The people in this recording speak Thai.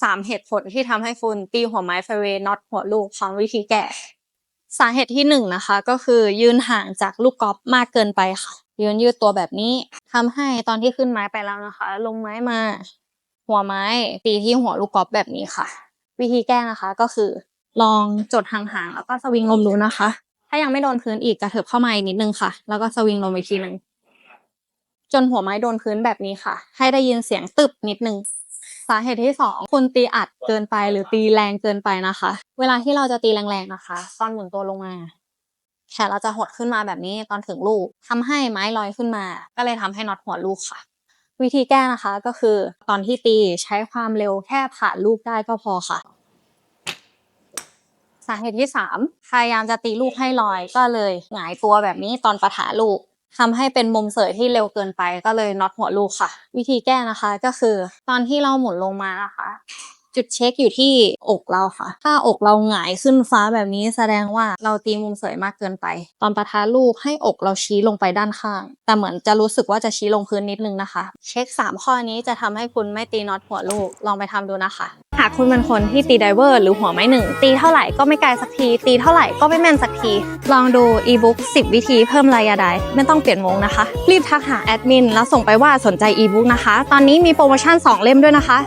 สามเหตุผลที่ทำให้คุณตีหัวไม้ไฟเวน็อตหัวลูกพร้อมวิธีแก้สาเหตุที่หนึ่งนะคะ ก็คือยืนห่างจากลูกกอล์ฟมากเกินไปค่ะ ยืนยืดตัวแบบนี้ทำให้ตอนที่ขึ้นไม้ไปแล้วนะคะ ลงไม้มา หัวไม้ตีที่หัวลูกกอล์ฟแบบนี้ค่ะ วิธีแก้นะคะก็คือ ลองจดห่างๆแล้วก็สวิงลมดูนะคะ ถ้ายังไม่โดนพื้นอีกกระเถิบเข้ามาอีกนิดนึงค่ะ แล้วก็สวิงลมอีกทีหนึ่งจนหัวไม้โดนพื้นแบบนี้ค่ะ ให้ได้ยินเสียงตึบนิดนึง สาเหตุที่สองคุณตีอัดเกินไปหรือตีแรงเกินไปนะคะ เวลาที่เราจะตีแรงๆนะคะตอนหมุนตัวลงมาแขนเราจะหดขึ้นมาแบบนี้ตอนถึงลูกทำให้ไม้ลอยขึ้นมา ก็เลยทำให้น็อตหัวลูกค่ะ วิธีแก้นะคะก็คือตอนที่ตีใช้ความเร็วแค่ผ่านลูกได้ก็พอค่ะ สาเหตุที่สามพยายามจะตีลูกให้ลอยก็เลยหงายตัวแบบนี้ตอนประทะลูก ทำให้เป็นมุมเสยที่เร็วเกินไปก็เลยน็อตหัวลูกค่ะ วิธีแก้นะคะก็คือ ตอนที่เราหมุนลงมานะคะ จุดเช็คอยู่ที่อกเราค่ะ ถ้าอกเราหงายขึ้นฟ้าแบบนี้แสดงว่าเราตีมุมเสยมากเกินไป ตอนปะทะลูกให้อกเราชี้ลงไปด้านข้าง แต่เหมือนจะรู้สึกว่าจะชี้ลงพื้นนิดนึงนะคะ เช็ค 3 ข้อนี้จะทำให้คุณไม่ตีน็อตหัวลูก ลองไปทำดูนะคะ หากคุณเป็นคนที่ตีไดเวอร์หรือหัวไม้หนึ่งตีเท่าไหร่ก็ไม่ไกลสักที ตีเท่าไหร่ก็ไม่แม่นสักที ลองดูอีบุ๊ก10 วิธีเพิ่มระยะไดไม่ต้องเปลี่ยนวงนะคะ รีบทักหาแอดมินแล้วส่งไปว่าสนใจอีบุ๊กนะคะ ตอนนี้มีโปรโมชั่น 2 เล่มด้วยนะคะ